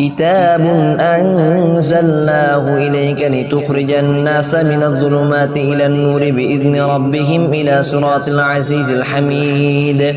كتاب أنزلناه إليك لتخرج الناس من الظلمات إلى النور بإذن ربهم إلى صراط العزيز الحميد.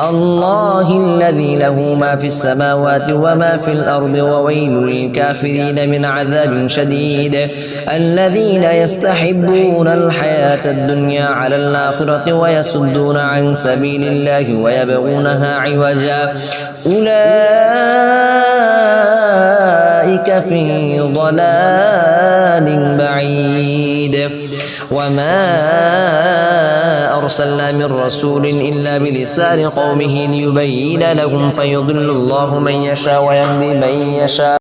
الله الذي له ما في السماوات وما في الأرض وويل للكافرين من عذاب شديد. الذين يستحبون الحياة الدنيا على الآخرة ويصدون عن سبيل الله ويبغونها عوجا. أولئك في ضلال بعيد. وما أرسلنا من رسول إلا بلسان قومه ليبين لهم فيضل الله من يشاء ويهدي من يشاء.